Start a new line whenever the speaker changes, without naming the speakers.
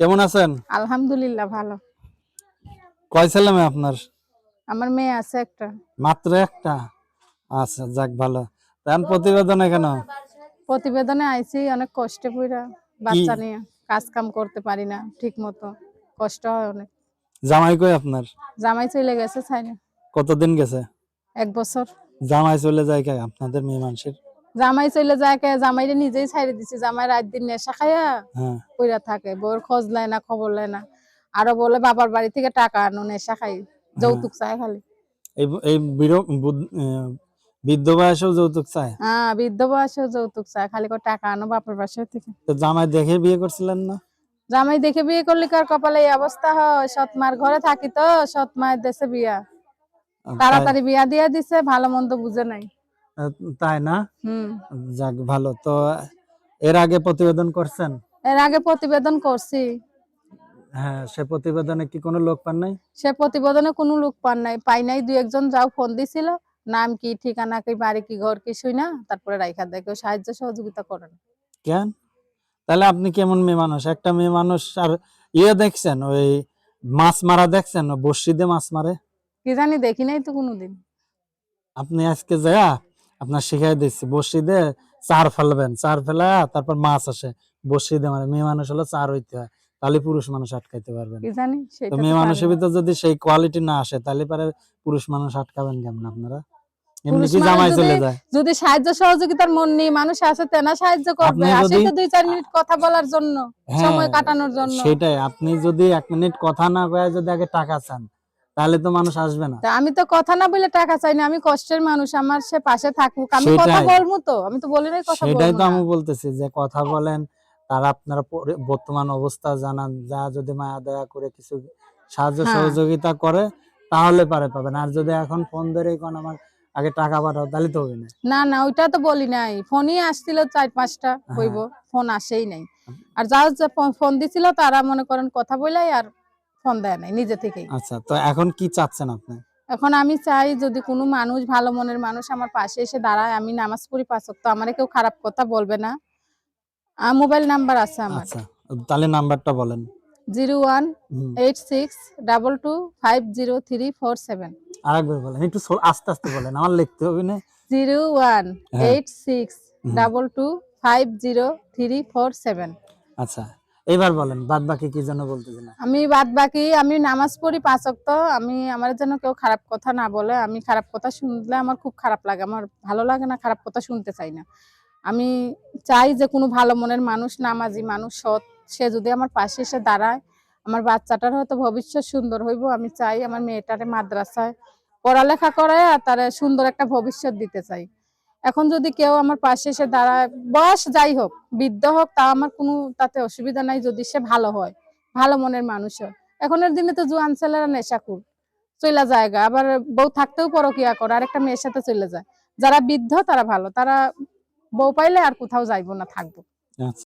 কেমন আছেন?
আলহামদুলিল্লাহ ভালো।
কয় ছেলে মেয়ে আপনার?
আমার মেয়ে আছে একটা।
মাত্র একটা? আচ্ছা যাক ভালো। তেমন প্রতিবেদন কেন?
প্রতিবেদনে আইছি অনেক কষ্টে পড়া বাচ্চা নিয়ে। কাজ কাম করতে পারি না ঠিক মতো কষ্ট হয় অনেক।
জামাই কই আপনার?
জামাই চলে গেছে চাই না
কতদিন গেছে?
এক বছর।
জামাই চলে যায় কে আপনাদের মেয়ে মানুষের?
জামাই চলে যায় জামাইরে নিজেই ছাইড়ে দিছি জামাই রাত দিন নেশা খাইয়া
হ্যাঁ।
পইরা থাকে বউর খোঁজ নেয় না খবর নেয় না। আরও বলে বাবার বাড়ি থেকে টাকা আনো নেশা খাই যৌতুক চাই খালি।
এই বৃদ্ধ বয়সেও যৌতুক চায়?
হ্যাঁ বৃদ্ধ বয়সেও যৌতুক চায় খালি করে টাকা আনো বাপের বাসা থেকে।
তো জামাই দেখে বিয়ে করছিলেন না?
জামাই দেখে বিয়ে করলে কার কপালে এই অবস্থা হয়? সৎ মার ঘরে থাকি তো সৎ মায়ের দেশে বিয়া। তাড়াতাড়ি বিয়া দিয়ে দিছে ভালো মন্দ বুঝে নাই।
তাই না?
হুম।
যাক ভালো। তো এর আগে প্রতিবেদন করছেন?
এর আগে প্রতিবেদন করছি।
হ্যাঁ সে প্রতিবেদনে কি কোনো লোক পান নাই?
সে প্রতিবেদনে কোনো লোক পান নাই। পাই নাই দুই একজন যাও ফোন দিছিল। নাম কি ঠিকানা কি বাড়ি কি ঘর কি শুই না। তারপরে রাইখা দেয় কেউ সাহায্য সহযোগিতা করে না।
কেন? তাহলে আপনি কেমন মেয়ে মানুষ? একটা মেয়ে মানুষ আর ইয়ে দেখছেন ওই মাছ মারা দেখছেন দিয়ে মাছ মারে?
কি জানি দেখি নাই তো কোনোদিন।
আপনি আজকে যায়া আপনার শিখাই দিচ্ছি বর্ষি দিয়ে চার ফেলবেন। চার ফেলা তারপর মাছ আসে। বর্ষি দিয়ে মারে মেয়ে মানুষ হলো চার হইতে হয়। তাহলে পুরুষ মানুষ আটকাইতে পারবেন তো মেয়ে মানুষের। ভিতর যদি সেই কোয়ালিটি না আসে তাহলে পারে পুরুষ মানুষ আটকাবেন কেমন আপনারা? এমনি কি জামাই চলে
যদি-
যায়?
যদি সাহায্য সহযোগিতার মন নেই মানুষ আছে তেনা সাহায্য করবে। আসে
যদি-
তো দুই চার মিনিট কথা বলার জন্য সময়
হ্যাঁ,
কাটানোর জন্য।
সেটাই। আপনি যদি এক মিনিট কথা না কয়ে যদি আগে টাকা চান তাহলে তো মানুষ আসবে না।
আমি তো কথা না বলে টাকা চাই না আমি কষ্টের মানুষ আমার সে পাশে থাকুক। আমি কথা বলব তো আমি তো বলি নাই কথা
সেটাই তো আমি বলতেছি যে কথা বলেন তারা আপনারা বর্তমান অবস্থা জানান যা যদি মায়া দয়া করে কিছু সাহায্য
হ্যাঁ।
সহযোগিতা করে তাহলে পারে পাবেন। আর যদি এখন ফোন ধরে কোন আমার আগে টাকা পাঠাও তাহলে তো হবে না।
না না ওইটা তো বলি নাই। ফোনই আসছিল চার পাঁচটা
হ্যাঁ।
হইব ফোন আসেই নাই। আর যে ফোন- ফোন দিছিল তারা মনে করেন কথা বলাই আর ফোন দেয় নাই নিজে থেকেই।
আচ্ছা তো এখন কি চাচ্ছেন আপনি?
এখন আমি চাই যদি কোনো মানুষ ভালো মনের মানুষ আমার পাশে এসে দাঁড়ায় আমি নামাজ পড়ি পাঁচক তো আমার কেউ খারাপ কথা বলবে না। মোবাইল নাম্বার আছে আমার।
আচ্ছা তাহলে নাম্বারটা বলেন।
Zero one eight six double two five zero three four seven.
আরেকবার বলেন একটু আস্তে আস্তে বলেন আমার লিখতে হবে না।
জিরো ওয়ান
হ্যাঁ।
Eight six. Double two five zero three four seven.
আচ্ছা এবার বলেন বাদ বাকি কি জন্য বলতেছি না
আমি বাদ বাকি আমি নামাজ পড়ি পাঁচ ওয়াক্ত, আমি, আমার যেন কেউ খারাপ কথা না বলে, আমি খারাপ কথা শুনলে আমার খুব খারাপ লাগে, আমার ভালো লাগে না, খারাপ কথা শুনতে চাই না। আমি চাই যে কোনো ভালো মনের মানুষ, নামাজি মানুষ সৎ, সে যদি আমার পাশে এসে দাঁড়ায়, আমার বাচ্চাটার হয়তো ভবিষ্যৎ সুন্দর হইব, আমি চাই আমার মেয়েটারে মাদ্রাসায় পড়ালেখা করে আর তার সুন্দর একটা ভবিষ্যৎ দিতে চাই। এখন যদি কেউ আমার পাশে এসে দাঁড়ায় বয়স যাই হোক বৃদ্ধ হোক, তা আমার কোনো তাতে অসুবিধা নাই যদি সে ভালো হয়, ভালো মনের মানুষ হয় এখনের দিনে তো জুয়ান ছেলেরা নেশাকুর চলে জায়গা আবার বউ থাকতেও পরকিয়া করে আর একটা মেয়ের সাথে চলে যায়। যারা বৃদ্ধ, তারা ভালো। তারা বউ পাইলে আর কোথাও যাইবো না, থাকব।
আচ্ছা।